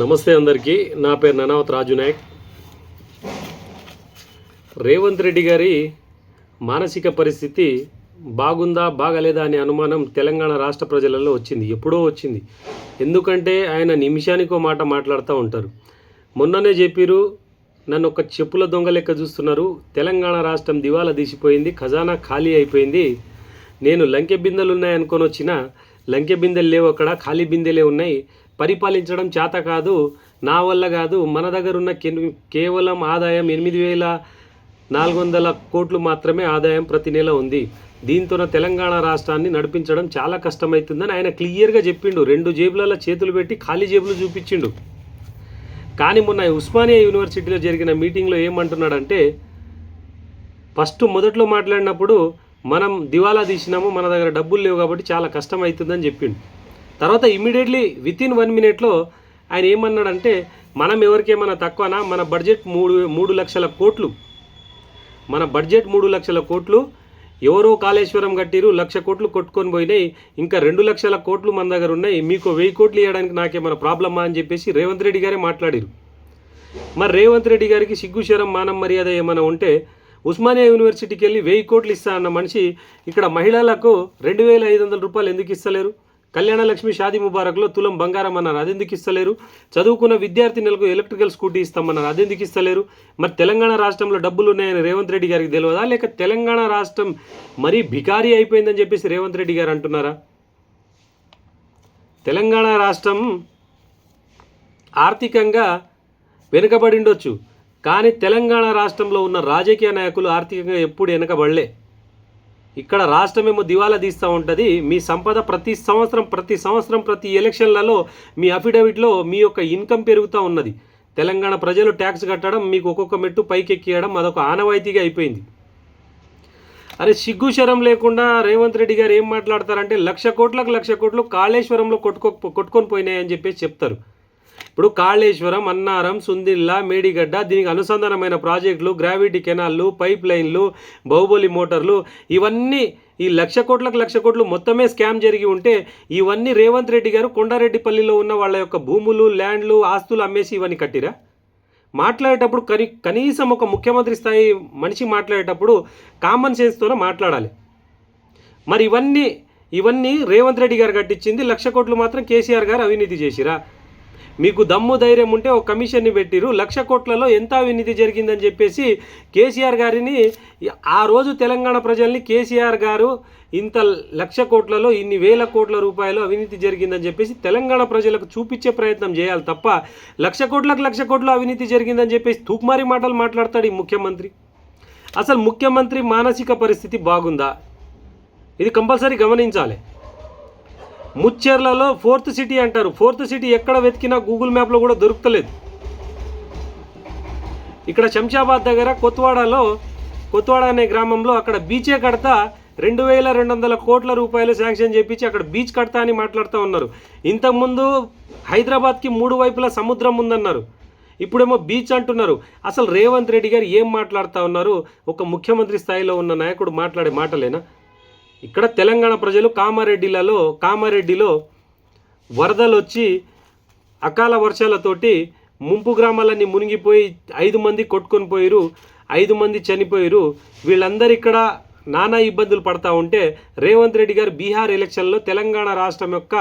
నమస్తే అందరికీ. నా పేరు ననావత్ రాజు నాయక్ రేవంత్ రెడ్డి గారి మానసిక పరిస్థితి బాగుందా బాగలేదా అనే అనుమానం తెలంగాణ రాష్ట్ర ప్రజలలో వచ్చింది ఎప్పుడో వచ్చింది. ఎందుకంటే ఆయన నిమిషానికో మాట మాట్లాడుతూ ఉంటారు. మొన్ననే చెప్పిరు నన్ను ఒక చెప్పుల దొంగ లెక్క చూస్తున్నారు. తెలంగాణ రాష్ట్రం దివాలా తీసిపోయింది ఖజానా ఖాళీ అయిపోయింది. నేను లంకె బిందెలు ఉన్నాయనుకొని వచ్చిన లంకె బిందెలు లేవు అక్కడ ఖాళీ బిందెలే ఉన్నాయి. పరిపాలించడం చేత కాదు నా వల్ల కాదు. మన దగ్గర ఉన్న కెన్- కేవలం ఆదాయం ఎనిమిది వేల నాలుగు వందల కోట్లు మాత్రమే ఆదాయం ప్రతి నెల ఉంది. దీంతో తెలంగాణ రాష్ట్రాన్ని నడిపించడం చాలా కష్టమవుతుందని ఆయన క్లియర్గా చెప్పిండు. రెండు జేబులలో చేతులు పెట్టి ఖాళీ జేబులు చూపించిండు. కానీ మొన్న ఉస్మానియా యూనివర్సిటీలో జరిగిన మీటింగ్లో ఏమంటున్నాడంటే ఫస్ట్ మొదట్లో మాట్లాడినప్పుడు మనం దివాలా తీసినాము మన దగ్గర డబ్బులు లేవు కాబట్టి చాలా కష్టం అవుతుందని చెప్పిండు. తర్వాత ఇమీడియట్లీ విత్ ఇన్ వన్ మినిట్లో ఆయన ఏమన్నాడంటే మనం ఎవరికేమైనా తక్కువనా? మన బడ్జెట్ మూడు మూడు లక్షల కోట్లు. మన బడ్జెట్ మూడు లక్షల కోట్లు. ఎవరో కాళేశ్వరం కట్టిరు లక్ష కోట్లు కొట్టుకొని పోయినాయి. ఇంకా రెండు లక్షల కోట్లు మన దగ్గర ఉన్నాయి. మీకు వెయ్యి కోట్లు ఇవ్వడానికి నాకేమైనా ప్రాబ్లమా అని చెప్పేసి రేవంత్ రెడ్డి గారే మాట్లాడిరు. మరి రేవంత్ రెడ్డి గారికి సిగ్గుశ్వరం మానం మర్యాద ఏమైనా ఉంటే ఉస్మానియా యూనివర్సిటీకి వెళ్ళి వెయ్యి కోట్లు ఇస్తా అన్న మనిషి ఇక్కడ మహిళలకు రెండు వేల ఐదు వందల రూపాయలు ఎందుకు ఇస్తలేరు? కళ్యాణ లక్ష్మి షాదీ ముబారక్లో తులం బంగారం అన్నారు. అదెందుకు ఇస్తలేరు? చదువుకున్న విద్యార్థి నెలకు ఎలక్ట్రికల్ స్కూటీ ఇస్తామన్నారు. అదెందుకు ఇస్తలేరు? మరి తెలంగాణ రాష్ట్రంలో డబ్బులు ఉన్నాయని రేవంత్ రెడ్డి గారికి తెలియదా? లేక తెలంగాణ రాష్ట్రం మరీ భికారీ అయిపోయిందని చెప్పేసి రేవంత్ రెడ్డి గారు అంటున్నారా? తెలంగాణ రాష్ట్రం ఆర్థికంగా వెనుకబడి ఉండొచ్చు. కానీ తెలంగాణ రాష్ట్రంలో ఉన్న రాజకీయ నాయకులు ఆర్థికంగా ఎప్పుడు వెనుకబడలే. ఇక్కడ రాష్ట్రం ఏమో దివాలా తీస్తూ ఉంటుంది. మీ సంపద ప్రతి సంవత్సరం ప్రతి సంవత్సరం ప్రతి ఎలక్షన్లలో మీ అఫిడవిట్లో మీ యొక్క ఇన్కమ్ పెరుగుతూ ఉన్నది. తెలంగాణ ప్రజలు ట్యాక్స్ కట్టడం మీకు ఒక్కొక్క మెట్టు పైకెక్కియడం అదొక ఆనవాయితీగా అయిపోయింది. అరే సిగ్గు శరం లేకుండా రేవంత్ రెడ్డి గారు ఏం మాట్లాడతారంటే లక్ష కోట్లకు లక్ష కోట్లు కాళేశ్వరంలో కొట్టుకో కొట్టుకొని పోయినాయని చెప్పేసి చెప్తారు. ఇప్పుడు కాళేశ్వరం అన్నారం సుందిల్లా మేడిగడ్డ దీనికి అనుసంధానమైన ప్రాజెక్టులు గ్రావిటీ కెనాల్లు పైప్ లైన్లు బాహుబలి మోటార్లు ఇవన్నీ ఈ లక్ష కోట్లకు లక్ష కోట్లు మొత్తమే స్కామ్ జరిగి ఉంటే ఇవన్నీ రేవంత్ రెడ్డి గారు కొండారెడ్డిపల్లిలో ఉన్న వాళ్ళ యొక్క భూములు ల్యాండ్లు ఆస్తులు అమ్మేసి ఇవన్నీ కట్టిరా? మాట్లాడేటప్పుడు కని కనీసం ఒక ముఖ్యమంత్రి స్థాయి మనిషి మాట్లాడేటప్పుడు కామన్ సెన్స్తోనే మాట్లాడాలి. మరి ఇవన్నీ ఇవన్నీ రేవంత్ రెడ్డి గారు కట్టించింది లక్ష కోట్లు మాత్రం కేసీఆర్ గారు అవినీతి చేసిరా? మీకు దమ్ము ధైర్యం ఉంటే ఒక కమిషన్ని పెట్టిరు లక్ష కోట్లలో ఎంత అవినీతి జరిగిందని చెప్పేసి కేసీఆర్ గారిని ఆ రోజు తెలంగాణ ప్రజల్ని కేసీఆర్ గారు ఇంత లక్ష కోట్లలో ఇన్ని వేల కోట్ల రూపాయలు అవినీతి జరిగిందని చెప్పేసి తెలంగాణ ప్రజలకు చూపించే ప్రయత్నం చేయాలి తప్ప లక్ష కోట్లకు లక్ష కోట్ల అవినీతి జరిగిందని చెప్పేసి తూకుమారి మాటలు మాట్లాడతాడు ఈ ముఖ్యమంత్రి. అసలు ముఖ్యమంత్రి మానసిక పరిస్థితి బాగుందా? ఇది కంపల్సరీ గమనించాలి. ముచ్చెర్లలో ఫోర్త్ సిటీ అంటారు. ఫోర్త్ సిటీ ఎక్కడ వెతికినా గూగుల్ మ్యాప్లో కూడా దొరుకుతలేదు. ఇక్కడ శంషాబాద్ దగ్గర కొత్వాడలో కొత్వాడ అనే గ్రామంలో అక్కడ బీచే కడతా రెండు వేల రెండు వందల కోట్ల రూపాయలు శాంక్షన్ చేపించి అక్కడ బీచ్ కడతా అని మాట్లాడుతూ ఉన్నారు. ఇంతకుముందు హైదరాబాద్కి మూడు వైపులా సముద్రం ఉందన్నారు. ఇప్పుడేమో బీచ్ అంటున్నారు. అసలు రేవంత్ రెడ్డి గారు ఏం మాట్లాడుతూ ఉన్నారు? ఒక ముఖ్యమంత్రి స్థాయిలో ఉన్న నాయకుడు మాట్లాడే మాటలేనా? ఇక్కడ తెలంగాణ ప్రజలు కామారెడ్డిలలో కామారెడ్డిలో వరదలు వచ్చి అకాల వర్షాలతోటి ముంపు గ్రామాలన్నీ మునిగిపోయి ఐదు మంది కొట్టుకొని పోయిరు ఐదు మంది చనిపోయారు వీళ్ళందరూ ఇక్కడ నానా ఇబ్బందులు పడతా ఉంటే రేవంత్ రెడ్డి గారు బీహార్ ఎలక్షన్లో తెలంగాణ రాష్ట్రం యొక్క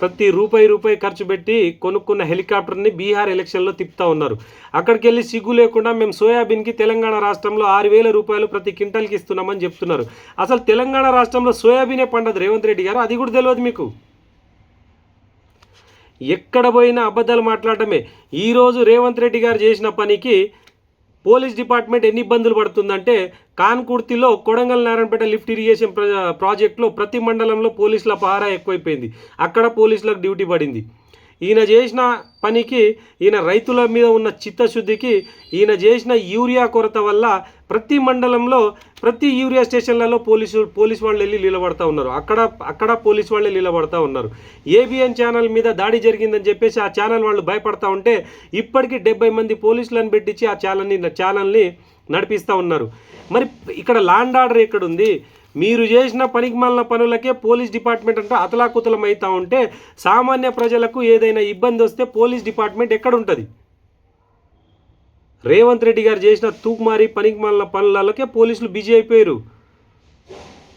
ప్రతి రూపాయి రూపాయి ఖర్చు పెట్టి కొనుక్కున్న హెలికాప్టర్ని బీహార్ ఎలక్షన్లో తిప్పుతా ఉన్నారు. అక్కడికి వెళ్ళి సిగ్గు లేకుండా మేము సోయాబీన్కి తెలంగాణ రాష్ట్రంలో ఆరు వేల రూపాయలు ప్రతి క్వింటల్కి ఇస్తున్నామని చెప్తున్నారు. అసలు తెలంగాణ రాష్ట్రంలో సోయాబీనే పండదు రేవంత్ రెడ్డి గారు? అది కూడా తెలియదు మీకు. ఎక్కడ పోయినా అబద్ధాలు మాట్లాడటమే. ఈరోజు రేవంత్ రెడ్డి గారు చేసిన పనికి పోలీస్ డిపార్ట్మెంట్ ఎన్ని ఇబ్బందులు పడుతుందంటే కాన్కుర్తిలో కొడంగల్ నారాయణపేట లిఫ్ట్ ఇరిగేషన్ ప్రాజెక్టులో ప్రతి మండలంలో పోలీసుల పహారా ఎక్కువైపోయింది. అక్కడ పోలీసులకు డ్యూటీ పడింది. ఈయన చేసిన పనికి ఈయన రైతుల మీద ఉన్న చిత్తశుద్ధికి ఈయన చేసిన యూరియా కొరత వల్ల ప్రతి మండలంలో ప్రతి యూరియా స్టేషన్లలో పోలీసు పోలీసు వాళ్ళు వెళ్ళి నిలబడతా ఉన్నారు. అక్కడ అక్కడ పోలీసు వాళ్ళే నిలబడతా ఉన్నారు. ఏబిఎన్ ఛానల్ మీద దాడి జరిగిందని చెప్పేసి ఆ ఛానల్ వాళ్ళు భయపడతా ఉంటే ఇప్పటికీ డెబ్బై మంది పోలీసులను పెట్టించి ఆ ఛానల్ని ఛానల్ని నడిపిస్తూ ఉన్నారు. మరి ఇక్కడ లాండ్ ఆర్డర్ ఎక్కడుంది? మీరు చేసిన పనికి మళ్ళిన పనులకే పోలీస్ డిపార్ట్మెంట్ అంటే అతలాకుతలం అవుతూ ఉంటే సామాన్య ప్రజలకు ఏదైనా ఇబ్బంది వస్తే పోలీస్ డిపార్ట్మెంట్ ఎక్కడ ఉంటుంది రేవంత్ రెడ్డి గారు చేసిన తూకుమారి పనికి మళ్ళిన పనులకే పోలీసులు బిజీ అయిపోయారు.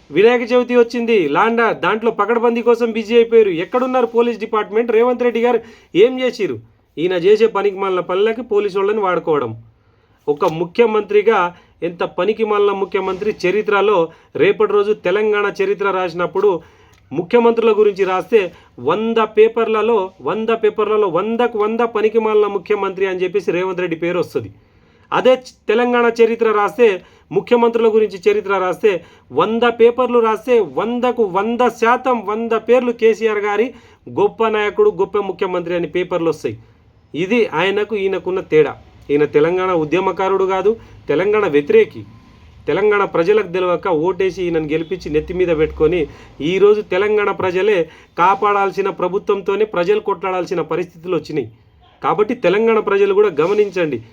వినాయక చవితి వచ్చింది లాండా దాంట్లో పకడ్బందీ కోసం బిజీ అయిపోయారు. ఎక్కడున్నారు పోలీస్ డిపార్ట్మెంట్? రేవంత్ రెడ్డి గారు ఏం చేసిరు ఈయన చేసే పనికి మళ్ళిన పనులకి పోలీసు వాళ్ళని వాడుకోవడం. ఒక ముఖ్యమంత్రిగా ఎంత పనికి మాలిన ముఖ్యమంత్రి చరిత్రలో రేపటి రోజు తెలంగాణ చరిత్ర రాసినప్పుడు ముఖ్యమంత్రుల గురించి రాస్తే వంద పేపర్లలో వంద పేపర్లలో వందకు వంద పనికి మాలిన ముఖ్యమంత్రి అని చెప్పేసి రేవంత్ రెడ్డి పేరు వస్తుంది. అదే తెలంగాణ చరిత్ర రాస్తే ముఖ్యమంత్రుల గురించి చరిత్ర రాస్తే వంద పేపర్లు రాస్తే వందకు వంద శాతం వంద పేర్లు కేసీఆర్ గారి గొప్ప నాయకుడు గొప్ప ముఖ్యమంత్రి అని పేపర్లు వస్తాయి. ఇది ఆయనకు ఈయనకున్న తేడా. ఈయన తెలంగాణ ఉద్యమకారుడు కాదు తెలంగాణ వ్యతిరేకి. తెలంగాణ ప్రజలకు తెలియక ఓటేసి ఈయనను గెలిపించి నెత్తి మీద పెట్టుకొని ఈరోజు తెలంగాణ ప్రజలే కాపాడాల్సిన ప్రభుత్వంతోనే ప్రజలు కొట్లాడాల్సిన పరిస్థితులు వచ్చినాయి. కాబట్టి తెలంగాణ ప్రజలు కూడా గమనించండి.